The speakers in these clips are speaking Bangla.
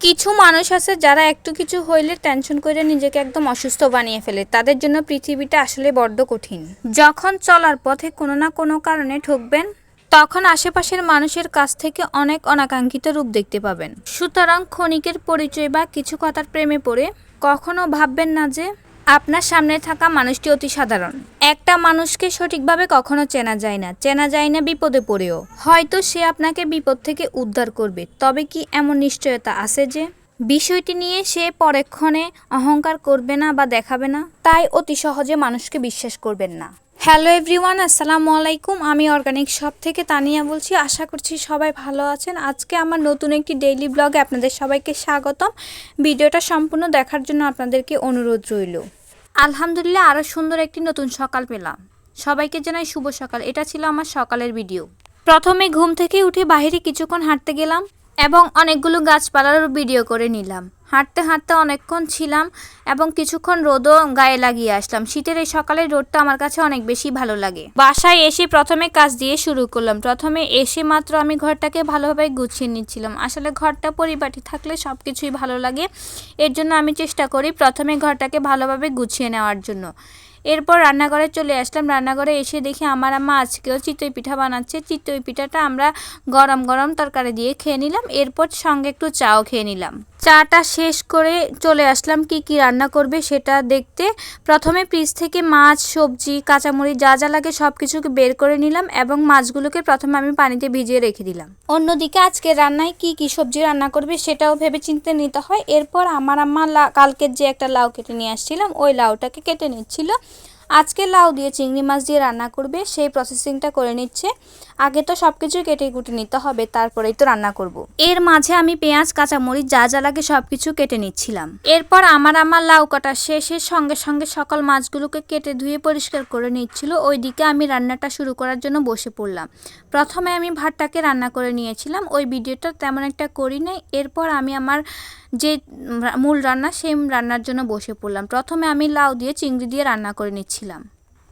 কিছু মানুষ আছে যারা একটু কিছু হইলে টেনশন করে নিজেকে একদম অসুস্থ বানিয়ে ফেলে। তাদের জন্য পৃথিবীটা আসলে বড্ড কঠিন। যখন চলার পথে কোনো না কোনো কারণে ঠকবেন, তখন আশেপাশের মানুষের কাছ থেকে অনেক অনাকাঙ্ক্ষিত রূপ দেখতে পাবেন। সুতরাং ক্ষণিকের পরিচয় বা কিছু কথার প্রেমে পড়ে কখনো ভাববেন না যে, আপনার সামনে থাকা মানুষটি অতি সাধারণ। একটা মানুষকে সঠিকভাবে কখনো চেনা যায় না, চেনা যায় না বিপদে পড়েও। হয়তো সে আপনাকে বিপদ থেকে উদ্ধার করবে, তবে কি এমন নিশ্চয়তা আছে যে? বিষয়টি নিয়ে সে পরক্ষণে অহংকার করবে না বা দেখাবে না, তাই অতি সহজে মানুষকে বিশ্বাস করবেন না। হ্যালো এভরিওয়ান, আসসালামু আলাইকুম। আমি অর্গানিক শপ থেকে তানিয়া বলছি। আশা করছি সবাই ভালো আছেন। আজকে আমার নতুন একটি ডেইলি ব্লগে আপনাদের সবাইকে স্বাগতম। ভিডিওটা সম্পূর্ণ দেখার জন্য আপনাদেরকে অনুরোধ রইল। আলহামদুলিল্লাহ আরও সুন্দর একটি নতুন সকাল পেলাম। সবাইকে জানাই শুভ সকাল। এটা ছিল আমার সকালের ভিডিও প্রথমে ঘুম থেকে উঠে বাহিরে কিছুক্ষণ হাঁটতে গেলাম। এবং অনেকগুলো গাছপালার ভিডিও করে নিলাম। হাঁটতে হাঁটতে অনেকক্ষণ ছিলাম এবং কিছুক্ষণ রোদও গায়ে লাগিয়ে আসলাম। শীতের এই সকালের রোদটা আমার কাছে অনেক বেশি ভালো লাগে। বাসায় এসে প্রথমে কাজ দিয়ে শুরু করলাম। প্রথমে এসে মাত্র আমি ঘরটাকে ভালোভাবে গুছিয়ে নিচ্ছিলাম। আসলে ঘরটা পরিপাটি থাকলে সব কিছুই ভালো লাগে। এর জন্য আমি চেষ্টা করি প্রথমে ঘরটাকে ভালোভাবে গুছিয়ে নেওয়ার জন্য। এরপর রান্নাঘরে চলে আসলাম। রান্নাঘরে এসে দেখি আমার আম্মা আজকেও চিতই পিঠা বানাচ্ছে। চিতই পিঠাটা আমরা গরম গরম তরকারি দিয়ে খেয়ে নিলাম। এরপর সঙ্গে একটু চাও খেয়ে নিলাম। চাটা শেষ করে চলে আসলাম, কি কি রান্না করবে সেটা দেখতে। প্রথমে ফ্রিজ থেকে মাছ, সবজি, কাঁচামরিচ যা যা লাগে সব কিছুকে বের করে নিলাম এবং মাছগুলোকে প্রথমে আমি পানিতে ভিজিয়ে রেখে দিলাম। অন্যদিকে আজকে রান্নায় কি কি সবজি রান্না করবে সেটাও ভেবে চিন্তে নিতে হয়। এরপর আমার আম্মা কালকের যে একটা লাউ কেটে নিয়ে আসছিলাম ওই লাউটাকে কেটে নিচ্ছিল। আজকে লাউ দিয়ে চিংড়ি মাছ দিয়ে রান্না করবে, সেই প্রসেসিংটা করে নিচ্ছে। আগে তো সব কিছু কেটে কুটে নিতে হবে, তারপরেই তো রান্না করব। এর মাঝে আমি পেঁয়াজ, কাঁচামরিচ, যা যা লাগে সব কিছু কেটে নিচ্ছিলাম। এরপর আমার আমার লাউ কাটা শেষে সঙ্গে সঙ্গে সকল মাছগুলোকে কেটে ধুয়ে পরিষ্কার করে নিচ্ছিল। ওইদিকে আমি রান্নাটা শুরু করার জন্য বসে পড়লাম। প্রথমে আমি ভাতটাকে রান্না করে নিয়েছিলাম। ওই ভিডিওটা তেমন একটা করি নাই। এরপর আমি আমার যে মূল রান্না, সেই রান্নার জন্য বসে পড়লাম। প্রথমে আমি লাউ দিয়ে চিংড়ি দিয়ে রান্না করে নিচ্ছিলাম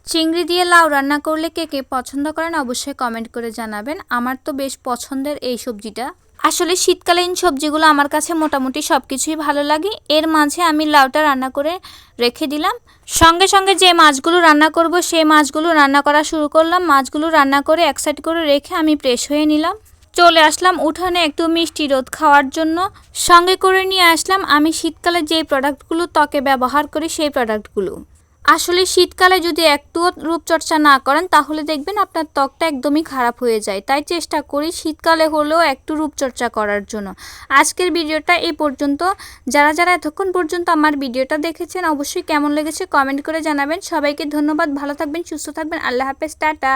চিংড়ি দিয়ে লাউ রান্না করলে কে কে পছন্দ করেন অবশ্যই কমেন্ট করে জানাবেন। আমার তো বেশ পছন্দের এই সবজিটা। আসলে শীতকালীন সবজিগুলো আমার কাছে মোটামুটি সব কিছুই ভালো লাগে। এর মাঝে আমি লাউটা রান্না করে রেখে দিলাম। সঙ্গে সঙ্গে যে মাছগুলো রান্না করব, সেই মাছগুলো রান্না করা শুরু করলাম। মাছগুলো রান্না করে এক সাইড করে রেখে আমি ফ্রেশ হয়ে নিলাম। চলে আসলাম উঠানে একটু মিষ্টি রোদ খাওয়ার জন্য। সঙ্গে করে নিয়ে আসলাম আমি শীতকালে যে প্রোডাক্টগুলো ত্বকে ব্যবহার করি সেই প্রোডাক্টগুলো আসলে শীতকালে যদি একটুও রূপচর্চা না করেন, তাহলে দেখবেন আপনার ত্বকটা একদমই খারাপ হয়ে যায়। তাই চেষ্টা করি শীতকালে হলেও একটু রূপচর্চা করার জন্য। আজকের ভিডিওটা এই পর্যন্ত। যারা যারা এতক্ষণ পর্যন্ত আমার ভিডিওটা দেখেছেন, অবশ্যই কেমন লেগেছে কমেন্ট করে জানাবেন। সবাইকে ধন্যবাদ। ভালো থাকবেন, সুস্থ থাকবেন। আল্লাহ হাফেজ। টাটা।